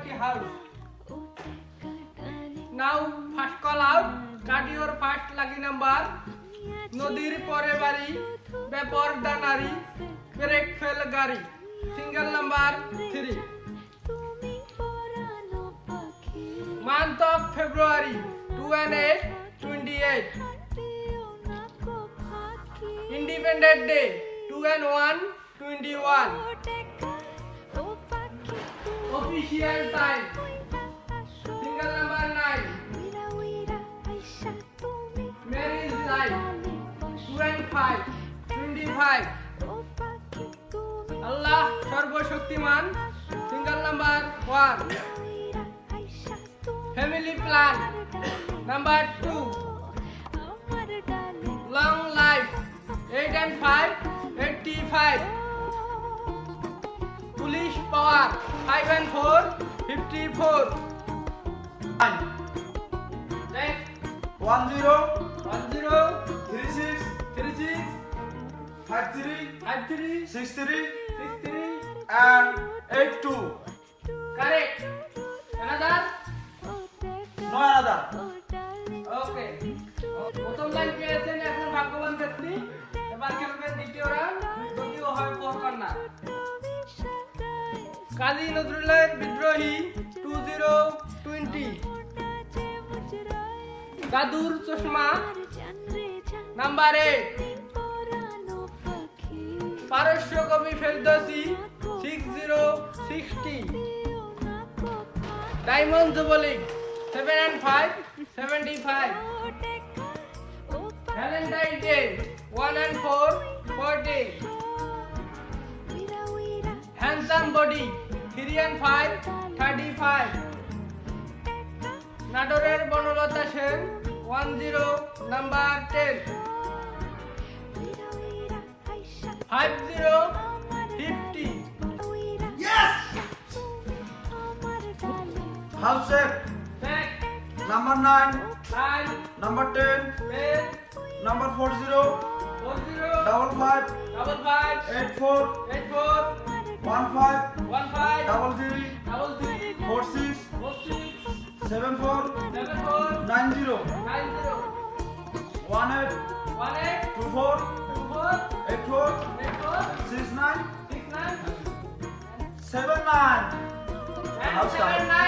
at the house. Now first call out, cut your first lucky number. নদীর পরে বাড়ি ব্যাপার ডানারি ব্রেক ফেল গাড়ি single number three month of February 2 and 8 28 Independent Day 2 and 1 21 official time single number nine marriage life two and five twenty five আল্লাহ সর্বশক্তিমান single number one family plan number two long life eight and five eighty five fifty four one zero one zero three six three six five three five three six three six three and eight two correct another নয় আলাদা ওকে প্রথম line পেয়েছেন এখন ভাগ্যবান ব্যক্তি। এবার খেলবেন দ্বিতীয় রাউন্ড। যদিও হয় কর্নার কাজী নজরুলের বিদ্রোহী টোয়েন্টি দাদুর চশমা নাম্বার এইট পারস্য কবি Ferdowsi six zero sixty diamond Jubo League seven and five seventy five Valentine day one and four forty handsome body three and five thirty five নাটোরের Banalata Sen one zero number ten five zero fifty house Sheikh number nine nine number ten number four zero four zero double five double five eight four eight four one five one five double three double three four six four six One eight. Two four. Two four. Eight four. Eight four. Six nine. Six nine. Seven nine. Seven nine.